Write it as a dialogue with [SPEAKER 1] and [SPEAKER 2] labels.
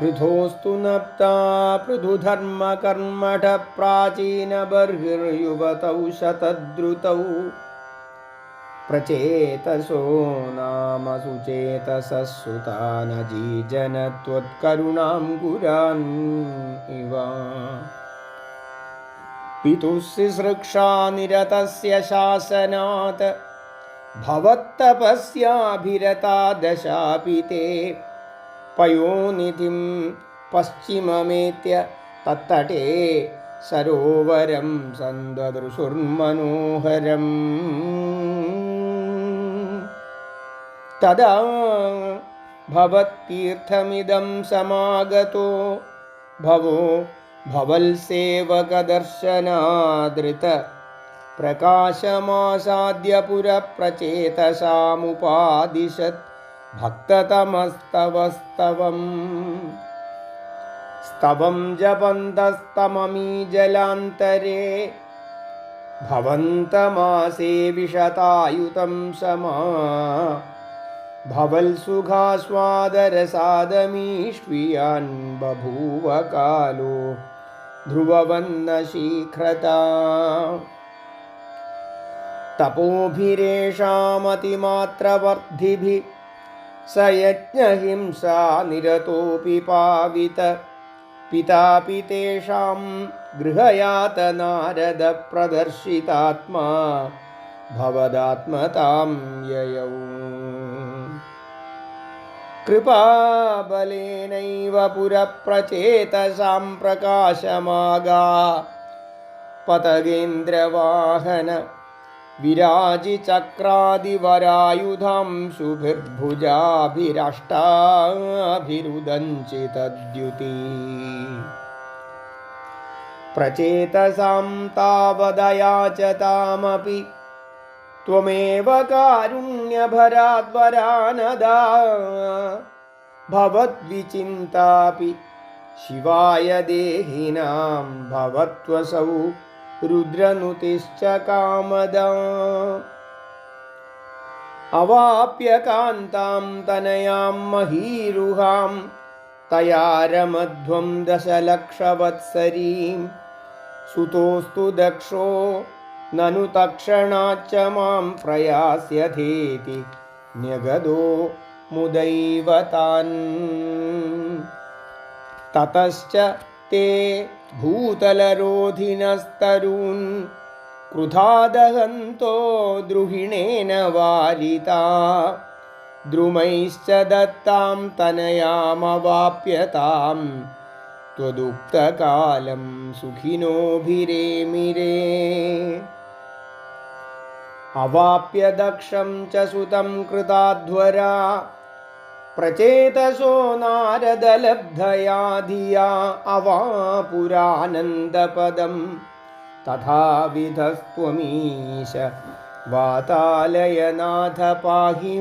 [SPEAKER 1] पृथोस्तु नप्ता पृथुधर्मकर्मठ प्राचीनबर्हिर्युवतौ शतद्रुतौ। प्रचेतसो नाम सुचेतसः सुतानजीजनत्वत्करुणां गुरान् इव। पितुः शिसृक्षानिरतस्य शासनात् भवत्तपस्याभिरता दशापि ते पयोनिधिं पश्चिममेत्य तत्तटे सरोवरं सन्ददृशुर्मनोहरम्। तदा भवत्तीर्थमिदं समागतो भवो भवल्सेवकदर्शनादृत प्रकाशमासाद्य पुरप्रचेतसामुपादिशत् भक्ततमस्तवस्तवम्। स्तवं जपन्तस्तममीजलान्तरे भवन्तमासेविशतायुतं समा। भवल्सुखास्वादरसादमीष्वियान् बभूव कालो ध्रुववन्नशीघ्रता तपोभिरेषामतिमात्रवर्धिभिः स यज्ञहिंसा निरतोऽपि पावित। पितापि तेषां गृहयातनारदप्रदर्शितात्मा भवदात्मतां ययौ। कृपाबलेनैव पुरप्रचेतसां प्रकाशमागा। पतगेन्द्रवाहन विराजिचक्रादिवरायुधां शुभिर्भुजाभिराष्टाभिरुदञ्चितद्युति प्रचेतसां तावदया च तामपि त्वमेव कारुण्यभराद्वरानदा भवद्विचिन्तापि शिवाय देहिनां भवत्वसौ रुद्रनुतिश्च कामदा। अवाप्य कान्तां तनयां महीरुहां तया रमध्वं दशलक्षवत्सरीं। सुतोऽस्तु दक्षो ननु तक्षणाच्च मां प्रयास्यथेति न्यगदो मुदैव तान् ततश्च ते भूतलरोधिनस्तरून् क्रुधादहन्तो द्रुहिणेन वारिता द्रुमैश्च दत्तां तनयामवाप्यतां त्वदुक्तकालं सुखिनोभिरेमिरे अवाप्य दक्षं च सुतं कृताध्वरा പ്രചേതസോ നാരദലബ്ധയാ ധിയ അവാപുരാനന്ദപദം തഥാവിധസ്ത്വമീശ വാതാലയനാഥ പാഹി